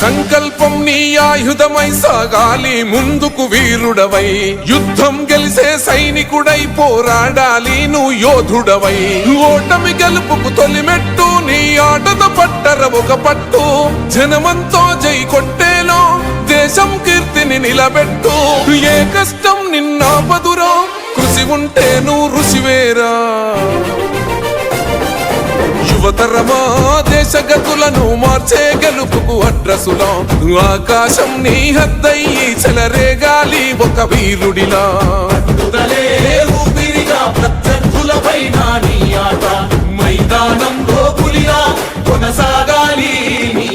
సంకల్పం నీ ఆయుధమై సాగాలి ముందుకు వీరుడవై. యుద్ధం గెలిసే సైనికుడై పోరాడాలి నువ్వు యోధుడవై. ఓటమి గెలుపుకు తొలిమెట్టు నీ ఆటతో పట్టర ఒక పట్టు. జనమంతో జై కొట్టేలో దేశం కీర్తిని నిలబెట్టు. ఏ కష్టం నిన్నాపదురో కృషి ఉంటే నువ్వు రుచివేరా యువతరమా దేశ గతులను మార్చే గెలుపుకు అడ్రసులా. ఆకాశం నీ హద్దయ్యి చెలరే గాలి ఒక వీరుడిలా. మొదలే ఊపిరిగా ప్రత్యర్థులపైన నీ ఆట. మైదానంలో పులిగా కొనసాగాలి నీ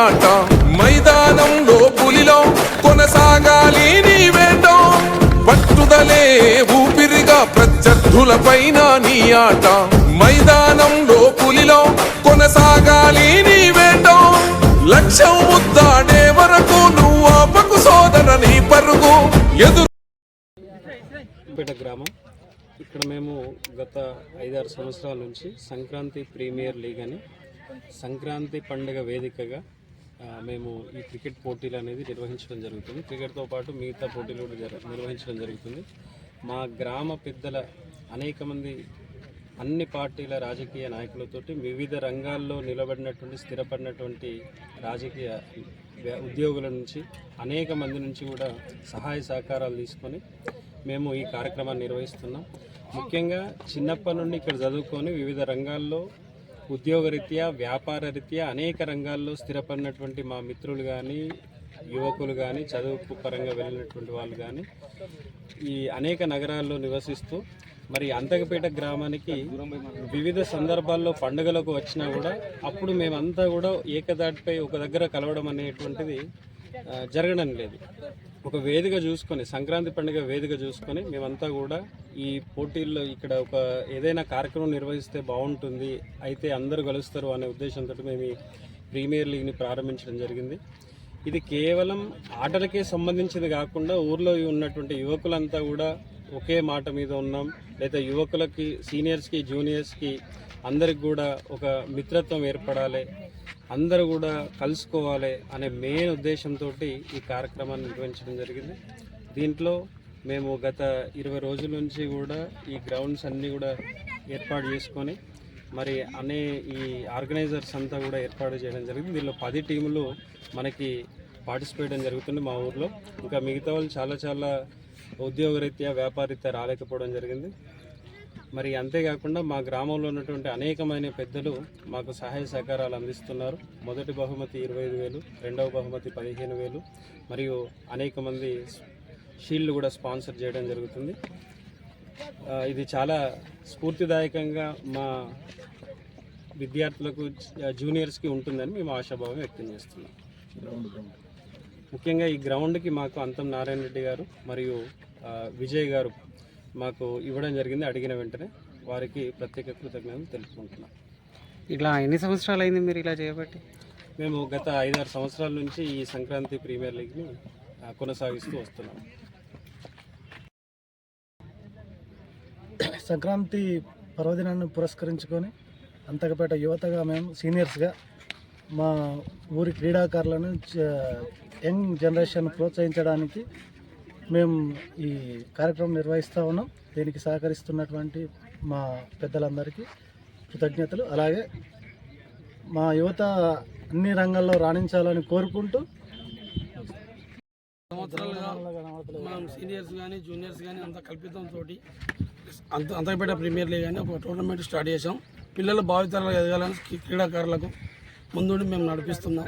ఆట మైదానంలో పులిలో కొనసాగాలి నీ వేట. పట్టుదలే ఊపిరిగా ప్రత్యర్థులపైన నీ ఆట మైదానంలో పులిలో కొనసాగాలి నీ వేట. లక్ష్యం ముద్దాడే వరకు నువ్వు ఆపకు సోదర నీ పరుగు. ఎదురు పేట గ్రామం. ఇక్కడ మేము గత ఐదారు సంవత్సరాల నుంచి సంక్రాంతి ప్రీమియర్ లీగ్ అని సంక్రాంతి పండుగ వేదికగా మేము ఈ క్రికెట్ పోటీలు అనేది నిర్వహించడం జరుగుతుంది. క్రికెట్తో పాటు మిగతా పోటీలు కూడా జర నిర్వహించడం జరుగుతుంది. మా గ్రామ పెద్దల అనేక మంది అన్ని పార్టీల రాజకీయ నాయకులతోటి వివిధ రంగాల్లో నిలబడినటువంటి స్థిరపడినటువంటి రాజకీయ ఉద్యోగుల నుంచి అనేక మంది నుంచి కూడా సహాయ సహకారాలు తీసుకొని మేము ఈ కార్యక్రమాన్ని నిర్వహిస్తున్నాం. ముఖ్యంగా చిన్నప్పటి నుండి ఇక్కడ చదువుకొని వివిధ రంగాల్లో ఉద్యోగరీత్యా వ్యాపార రీత్యా అనేక రంగాల్లో స్థిరపడినటువంటి మా మిత్రులు కానీ యువకులు కానీ చదువు పరంగా వెళ్ళినటువంటి వాళ్ళు కానీ ఈ అనేక నగరాల్లో నివసిస్తూ మరి అంతకపేట గ్రామానికి వివిధ సందర్భాల్లో పండుగలకు వచ్చినా కూడా అప్పుడు మేమంతా కూడా ఏకదాటిపై ఒక దగ్గర కలవడం అనేటువంటిది జరగడం లేదు. ఒక వేదిక చూసుకొని సంక్రాంతి పండుగ వేదిక చూసుకొని మేమంతా కూడా ఈ పోటీల్లో ఇక్కడ ఒక ఏదైనా కార్యక్రమం నిర్వహిస్తే బాగుంటుంది అయితే అందరూ కలుస్తారు అనే ఉద్దేశంతో మేము ఈ ప్రీమియర్ లీగ్ని ప్రారంభించడం జరిగింది. ఇది కేవలం ఆటలకే సంబంధించింది కాకుండా ఊర్లో ఉన్నటువంటి యువకులంతా కూడా ఒకే మాట మీద ఉన్నాం. లేదా యువకులకి సీనియర్స్కి జూనియర్స్కి అందరికి కూడా ఒక మిత్రత్వం ఏర్పడాలి. అందరూ కూడా కలుసుకోవాలి అనే మెయిన్ ఉద్దేశంతో ఈ కార్యక్రమాన్ని నిర్వహించడం జరిగింది. దీంట్లో మేము గత ఇరవై రోజుల నుంచి కూడా ఈ గ్రౌండ్స్ అన్నీ కూడా ఏర్పాటు చేసుకొని మరి అనే ఈ ఆర్గనైజర్స్ అంతా కూడా ఏర్పాటు చేయడం జరిగింది. దీనిలో పది టీములు మనకి పార్టిసిపేట్ జరుగుతుంది మా ఊర్లో. ఇంకా మిగతా వాళ్ళు చాలా చాలా ఉద్యోగరీత్యా వ్యాపారీత్యా రాలేకపోవడం జరిగింది. మరి అంతేకాకుండా మా గ్రామంలో ఉన్నటువంటి అనేకమైన పెద్దలు మాకు సహాయ సహకారాలు అందిస్తున్నారు. మొదటి బహుమతి ఇరవై ఐదు వేలు రెండవ బహుమతి పదిహేను వేలు మరియు అనేక మంది షీల్డ్ కూడా స్పాన్సర్ చేయడం జరుగుతుంది. ఇది చాలా స్ఫూర్తిదాయకంగా మా విద్యార్థులకు జూనియర్స్కి ఉంటుందని మేము ఆశాభావం వ్యక్తం చేస్తున్నాం. ముఖ్యంగా ఈ గ్రౌండ్కి మాకు అంతం నారాయణ రెడ్డి గారు మరియు విజయ్ గారు మాకు ఇవ్వడం జరిగింది. అడిగిన వెంటనే వారికి ప్రత్యేక కృతజ్ఞతలు తెలుపుకుంటున్నాం. ఇట్లా ఎన్ని సంవత్సరాలు అయింది మీరు ఇలా చేయబట్టి? మేము గత ఐదారు సంవత్సరాల నుంచి ఈ సంక్రాంతి ప్రీమియర్ లీగ్ని కొనసాగిస్తూ వస్తున్నాం. సంక్రాంతి పర్వదినాన్ని పురస్కరించుకొని అంతకపేట యువతగా మేము సీనియర్స్గా మా ఊరి క్రీడాకారులను చ- యంగ్ జనరేషన్ ప్రోత్సహించడానికి మేము ఈ కార్యక్రమం నిర్వహిస్తూ ఉన్నాం. దీనికి సహకరిస్తున్నటువంటి మా పెద్దలందరికీ కృతజ్ఞతలు. అలాగే మా యువత అన్ని రంగాల్లో రాణించాలని కోరుకుంటూ సంవత్సరాలుగా మనం సీనియర్స్ కానీ జూనియర్స్ కానీ అంత కల్పితంతో అంత అంతకపేట ప్రీమియర్ లీగ్ అని ఒక టోర్నమెంట్ స్టార్ట్ చేసాం పిల్లలు భావితరాలు ఎదగాలని క్రీడాకారులకు ముందుండి మేము నడిపిస్తున్నాం.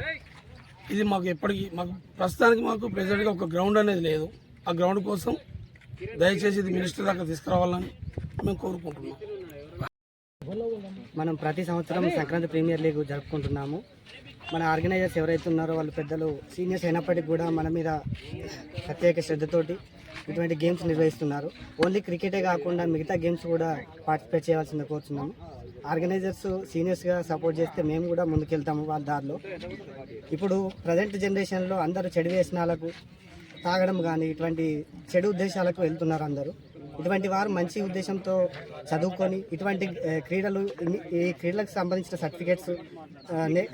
ఇది మాకు ఎప్పటికీ మాకు ప్రస్తుతానికి మాకు ప్రెసెంట్గా ఒక గ్రౌండ్ అనేది లేదు. ఆ గ్రౌండ్ కోసం దయచేసి ఇది మినిస్టర్ దాకా తీసుకురావాలని మేము కోరుకుంటున్నాం. మనం ప్రతి సంవత్సరం సంక్రాంతి ప్రీమియర్ లీగ్ జరుపుకుంటున్నాము. మన ఆర్గనైజర్స్ ఎవరైతే ఉన్నారో వాళ్ళు పెద్దలు సీనియర్స్ అయినప్పటికీ కూడా మన మీద ప్రత్యేక శ్రద్ధతోటి ఇటువంటి గేమ్స్ నిర్వహిస్తున్నారు. ఓన్లీ క్రికెటే కాకుండా మిగతా గేమ్స్ కూడా పార్టిసిపేట్ చేయాల్సిందే కోరుతున్నాము ఆర్గనైజర్స్ సీనియర్స్గా సపోర్ట్ చేస్తే మేము కూడా ముందుకెళ్తాము వాళ్ళ దారిలో. ఇప్పుడు ప్రజెంట్ జనరేషన్లో అందరూ చెడు వేసినాలకు తాగడం కానీ ఇటువంటి చెడు ఉద్దేశాలకు వెళ్తున్నారు అందరూ. ఇటువంటి వారు మంచి ఉద్దేశంతో చదువుకొని ఇటువంటి క్రీడలు ఈ క్రీడలకు సంబంధించిన సర్టిఫికేట్స్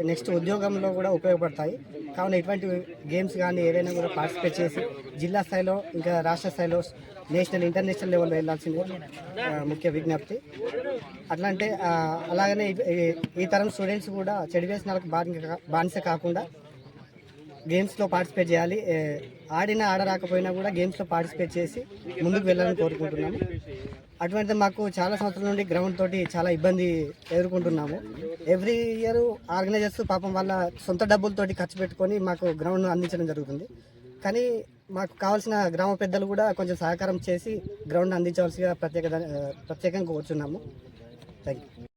నెక్స్ట్ ఉద్యోగంలో కూడా ఉపయోగపడతాయి. కావున ఇటువంటి గేమ్స్ కానీ ఏవైనా కూడా పార్టిసిపేట్ చేసి జిల్లా స్థాయిలో ఇంకా రాష్ట్ర స్థాయిలో నేషనల్ ఇంటర్నేషనల్ లెవెల్లో వెళ్ళాల్సింది ముఖ్య విజ్ఞప్తి. అట్లా అంటే అలాగనే ఈ- తరం స్టూడెంట్స్ కూడా చెడు వ్యసనాలకు బానిస బానిస కాకుండా గేమ్స్లో పార్టిసిపేట్ చేయాలి. ఆడినా ఆడరాకపోయినా కూడా గేమ్స్లో పార్టిసిపేట్ చేసి ముందుకు వెళ్ళాలని కోరుకుంటున్నాము. అటువంటిది మాకు చాలా సంవత్సరాల నుండి గ్రౌండ్ తోటి చాలా ఇబ్బంది ఎదుర్కొంటున్నాము. ఎవ్రీ ఇయర్ ఆర్గనైజర్స్ పాపం వాళ్ళ సొంత డబ్బులతోటి ఖర్చు పెట్టుకొని మాకు గ్రౌండ్ అందించడం జరుగుతుంది. కానీ మాకు కావాల్సిన గ్రామ పెద్దలు కూడా కొంచెం సహకారం చేసి గ్రౌండ్ అందించవలసిగా ప్రత్యేక ప్రత్యేకంగా కూర్చున్నాము. థ్యాంక్ యూ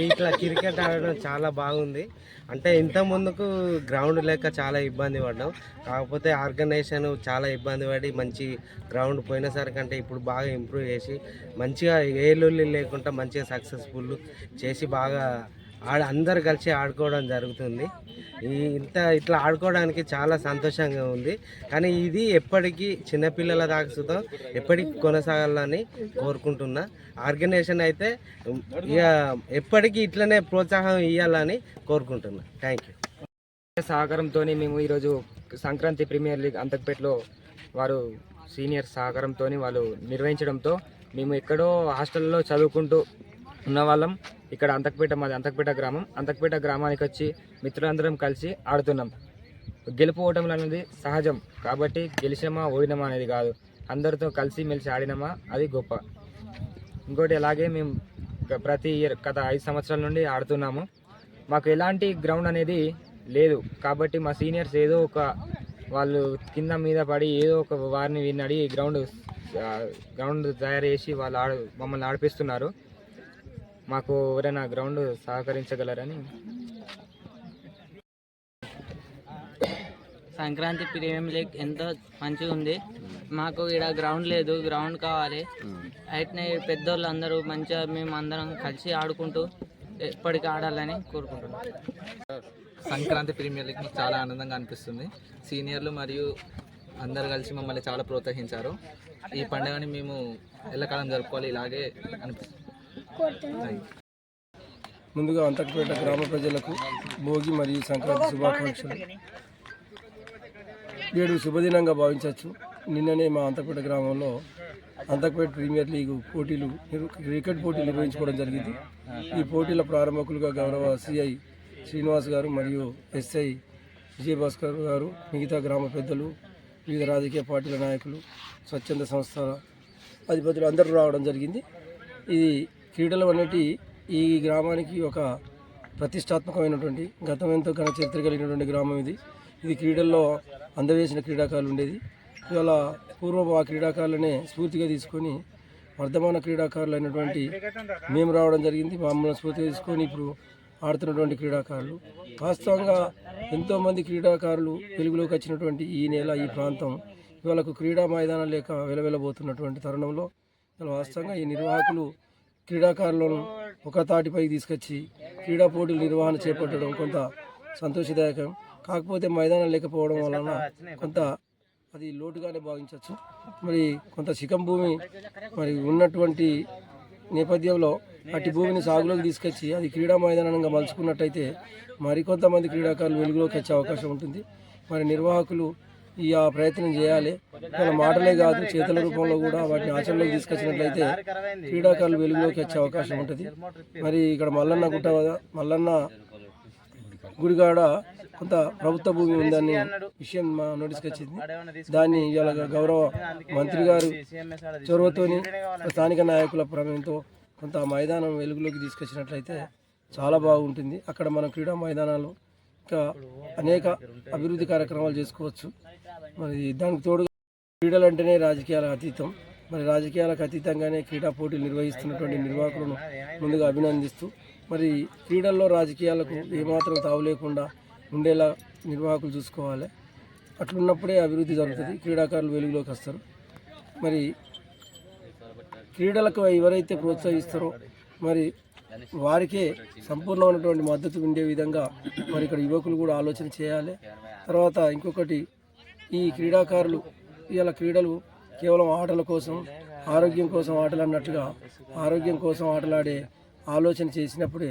ఇట్లా క్రికెట్ ఆడడం చాలా బాగుంది. అంటే ఇంత ముందుకు గ్రౌండ్ లేక చాలా ఇబ్బంది పడ్డాం. కాకపోతే ఆర్గనైజేషన్ చాలా ఇబ్బంది పడి మంచి గ్రౌండ్ పోయినసారి కంటే ఇప్పుడు బాగా ఇంప్రూవ్ చేసి మంచిగా ఏలుల్లి లేకుండా మంచిగా సక్సెస్ఫుల్ చేసి బాగా ఆడ అందరు కలిసి ఆడుకోవడం జరుగుతుంది. ఈ ఇంత ఇట్లా ఆడుకోవడానికి చాలా సంతోషంగా ఉంది. కానీ ఇది ఎప్పటికీ చిన్నపిల్లల దాకా సుతం ఎప్పటికీ కొనసాగాలని కోరుకుంటున్నా. ఆర్గనైజేషన్ అయితే ఇక ఎప్పటికీ ఇట్లనే ప్రోత్సాహం ఇవ్వాలని కోరుకుంటున్నా. Thank you. సహకారంతో మేము ఈరోజు సంక్రాంతి ప్రీమియర్ లీగ్ అంతకుపేటలో వారు సీనియర్ సహకారంతో వాళ్ళు నిర్వహించడంతో మేము ఎక్కడో హాస్టల్లో చదువుకుంటూ ఉన్నవాళ్ళం. ఇక్కడ అంతకపేట మాది అంతకపేట గ్రామం. అంతకపేట గ్రామానికి వచ్చి మిత్రులందరం కలిసి ఆడుతున్నాం. గెలుపు ఓటములు అనేది సహజం. కాబట్టి గెలిచామా ఓడినమా అనేది కాదు. అందరితో కలిసి మెలిసి ఆడినామా అది గొప్ప. ఇంకోటి అలాగే మేము ప్రతి ఇయర్ గత ఐదు సంవత్సరాల నుండి ఆడుతున్నాము. మాకు ఎలాంటి గ్రౌండ్ అనేది లేదు. కాబట్టి మా సీనియర్స్ ఏదో ఒక వాళ్ళు కింద మీద పడి ఏదో ఒక వారిని వీరిని అడిగి గ్రౌండ్ గ్రౌండ్ తయారు చేసి వాళ్ళు ఆడు మమ్మల్ని ఆడిపిస్తున్నారు. మాకు ఎవరైనా గ్రౌండ్ సహకరించగలరని. సంక్రాంతి ప్రీమియం లీగ్ ఎంతో మంచిగా ఉంది. మాకు ఇక్కడ గ్రౌండ్ లేదు గ్రౌండ్ కావాలి. అయితే పెద్దోళ్ళు అందరూ మంచిగా మేము అందరం కలిసి ఆడుకుంటూ ఎప్పటికీ ఆడాలని కోరుకుంటున్నాం. సంక్రాంతి ప్రీమియర్ లీగ్ మాకు చాలా ఆనందంగా అనిపిస్తుంది. సీనియర్లు మరియు అందరు కలిసి మమ్మల్ని చాలా ప్రోత్సహించారు. ఈ పండుగని మేము ఎల్లకాలం జరుపుకోవాలి ఇలాగే అనిపిస్తుంది. ముందుగా అంతకపేట గ్రామ ప్రజలకు భోగి మరియు సంక్రాంతి శుభాకాంక్షలు. ఏడు శుభదినంగా భావించవచ్చు. నిన్ననే మా అంతకపేట గ్రామంలో అంతకపేట ప్రీమియర్ లీగ్ పోటీలు క్రికెట్ పోటీలు నిర్వహించుకోవడం జరిగింది. ఈ పోటీల ప్రారంభకులుగా గౌరవ సిఐ శ్రీనివాస్ గారు మరియు ఎస్ఐ విజయభాస్కర్ గారు మిగతా గ్రామ పెద్దలు వివిధ రాజకీయ పార్టీల నాయకులు స్వచ్ఛంద సంస్థల అధిపతులు అందరూ రావడం జరిగింది. ఇది క్రీడలు అనేటి ఈ గ్రామానికి ఒక ప్రతిష్టాత్మకమైనటువంటి గతం ఎంతో ఘన చరిత్ర కలిగినటువంటి గ్రామం ఇది. ఇది క్రీడల్లో అందవేసిన క్రీడాకారులు ఉండేది. ఇవాళ పూర్వం ఆ క్రీడాకారులనే స్ఫూర్తిగా తీసుకొని వర్ధమాన క్రీడాకారులు అయినటువంటి మేము రావడం జరిగింది. మమ్మల్ని స్ఫూర్తిగా తీసుకొని ఇప్పుడు ఆడుతున్నటువంటి క్రీడాకారులు. వాస్తవంగా ఎంతోమంది క్రీడాకారులు వెలుగులోకి వచ్చినటువంటి ఈ నేల ఈ ప్రాంతం ఇవాళకు క్రీడా మైదానం లేక వెలవెలబోతున్నటువంటి తరుణంలో. వాస్తవంగా ఈ నిర్వాహకులు క్రీడాకారులను ఒక తాటిపైకి తీసుకొచ్చి క్రీడా పోటీల నిర్వహణ చేపట్టడం కొంత సంతోషదాయకం. కాకపోతే మైదానం లేకపోవడం వలన కొంత అది లోటుగానే భావించవచ్చు. మరి కొంత శిఖం భూమి మరి ఉన్నటువంటి నేపథ్యంలో అట్టి భూమిని సాగులోకి తీసుకొచ్చి అది క్రీడా మైదానంగా మలుచుకున్నట్టయితే మరికొంతమంది క్రీడాకారులు వెలుగులోకి వచ్చే అవకాశం ఉంటుంది. మరి నిర్వాహకులు ఈ ఆ ప్రయత్నం చేయాలి. మన మాటలే కాదు చేతుల రూపంలో కూడా వాటిని ఆచరణలోకి తీసుకొచ్చినట్లయితే క్రీడాకారులు వెలుగులోకి వచ్చే అవకాశం ఉంటుంది. మరి ఇక్కడ మల్లన్న గుట్ట మల్లన్న గుడిగాడ కొంత ప్రభుత్వ భూమి ఉందని విషయం మా నోటీస్కి వచ్చింది. దాన్ని ఇవాళ గౌరవ మంత్రి గారు చొరవతోని స్థానిక నాయకుల ప్రమేయంతో కొంత మైదానం వెలుగులోకి తీసుకొచ్చినట్లయితే చాలా బాగుంటుంది. అక్కడ మనం క్రీడా మైదానాలు ఇంకా అనేక అభివృద్ధి కార్యక్రమాలు చేసుకోవచ్చు. మరి దానికి తోడు క్రీడలు అంటేనే రాజకీయాలకు అతీతం. మరి రాజకీయాలకు అతీతంగానే క్రీడా పోటీలు నిర్వహిస్తున్నటువంటి నిర్వాహకులను ముందుగా అభినందిస్తూ మరి క్రీడల్లో రాజకీయాలకు ఏమాత్రం తావు లేకుండా ఉండేలా నిర్వాహకులు చూసుకోవాలి. అట్లున్నప్పుడే అభివృద్ధి జరుగుతుంది. క్రీడాకారులు వెలుగులోకి వస్తారు. మరి క్రీడలకు ఎవరైతే ప్రోత్సహిస్తారో మరి వారికే సంపూర్ణమైనటువంటి మద్దతు ఉండే విధంగా మరి ఇక్కడ యువకులు కూడా ఆలోచన చేయాలి. తర్వాత ఇంకొకటి ఈ క్రీడాకారులు ఇలా క్రీడలు కేవలం ఆటల కోసం ఆరోగ్యం కోసం ఆటలు అన్నట్టుగా ఆరోగ్యం కోసం ఆటలాడే ఆలోచన చేసినప్పుడే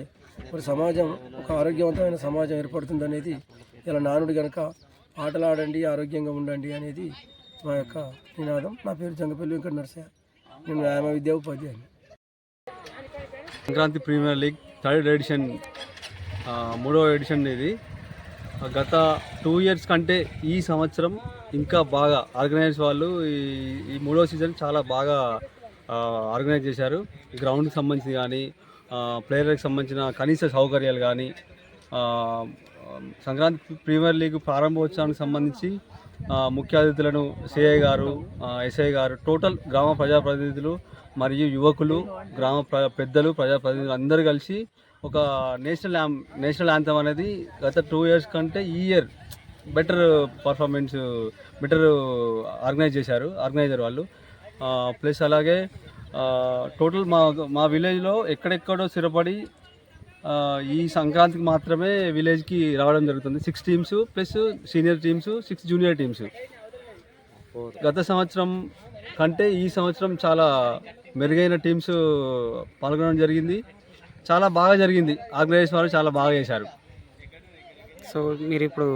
మరి సమాజం ఒక ఆరోగ్యవంతమైన సమాజం ఏర్పడుతుంది అనేది ఇలా నానుడు కనుక ఆటలాడండి ఆరోగ్యంగా ఉండండి అనేది మా యొక్క నినాదం. నా పేరు జంగపల్లి వెంకట నరసయ్య. నేను వ్యాయామ విద్యా ఉపాధ్యాయుని. Sankranti premier league third edition మూడవ మూడో ఎడిషన్ ఇది. గత టూ ఇయర్స్ కంటే ఈ సంవత్సరం ఇంకా బాగా ఆర్గనైజ్ వాళ్ళు ఈ ఈ మూడో సీజన్ చాలా బాగా ఆర్గనైజ్ చేశారు. గ్రౌండ్కి సంబంధించి కానీ ప్లేయర్లకు సంబంధించిన కనీస సౌకర్యాలు కానీ సంక్రాంతి ప్రీమియర్ లీగ్ ప్రారంభోత్సవానికి సంబంధించి ముఖ్య అతిథులను సిఐ గారు ఎస్ఐ గారు టోటల్ గ్రామ ప్రజాప్రతినిధులు మరియు యువకులు గ్రామ ప్ర పెద్దలు ప్రజాప్రతినిధులు అందరూ కలిసి ఒక నేషనల్ యామ్ నేషనల్ యాంథమ్ అనేది గత టూ ఇయర్స్ కంటే ఈ year better performance better organise చేశారు ఆర్గనైజర్ వాళ్ళు. ప్లస్ అలాగే టోటల్ మా మా విలేజ్లో ఎక్కడెక్కడో స్థిరపడి ఈ సంక్రాంతికి మాత్రమే విలేజ్కి రావడం జరుగుతుంది. Six teams plus senior teams six junior teams గత సంవత్సరం కంటే ఈ సంవత్సరం చాలా మెరుగైన టీమ్స్ పాల్గొనడం జరిగింది. చాలా బాగా జరిగింది. ఆర్గనైజ్ వారు చాలా బాగా చేశారు. సో మీరు ఇప్పుడు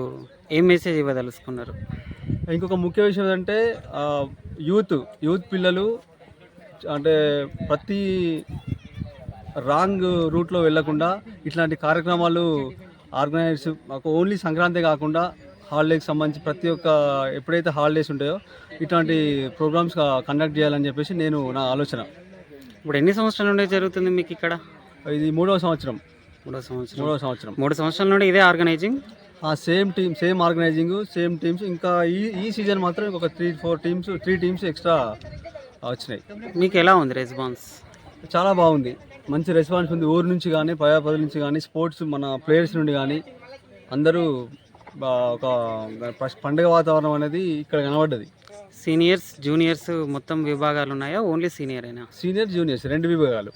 ఏం మెసేజ్ ఇవ్వదలుచుకున్నారు? ఇంకొక ముఖ్య విషయం ఏంటంటే యూత్ యూత్ పిల్లలు అంటే ప్రతి రాంగ్ రూట్లో వెళ్ళకుండా ఇట్లాంటి కార్యక్రమాలు ఆర్గనైజ్ మాకు ఓన్లీ సంక్రాంతి కాకుండా హాలిడేకి సంబంధించి ప్రతి ఒక్క ఎప్పుడైతే హాలిడేస్ ఉంటాయో ఇట్లాంటి ప్రోగ్రామ్స్ కండక్ట్ చేయాలని చెప్పేసి నేను నా ఆలోచన. ఇప్పుడు ఎన్ని సంవత్సరాల నుండి జరుగుతుంది మీకు ఇక్కడ ఇది మూడవ సంవత్సరం. మూడో సంవత్సరం. మూడవ సంవత్సరం. మూడు సంవత్సరాల నుండి ఇదే ఆర్గనైజింగ్ ఆ same team same organising same teams ఇంకా ఈ ఈ సీజన్ మాత్రం ఇంకొక three four teams three teams extra వచ్చినాయి. మీకు ఎలా ఉంది రెస్పాన్స్ చాలా బాగుంది. మంచి రెస్పాన్స్ ఉంది. ఊరు నుంచి కానీ ప్రజాప్రజల నుంచి కానీ స్పోర్ట్స్ మన ప్లేయర్స్ నుండి కానీ అందరూ బా- ఒక పండుగ వాతావరణం అనేది ఇక్కడ కనబడ్డది. సీనియర్స్ జూనియర్స్ మొత్తం విభాగాలు ఉన్నాయా? ఓన్లీ సీనియర్ అయినా సీనియర్ జూనియర్స్ రెండు విభాగాలు.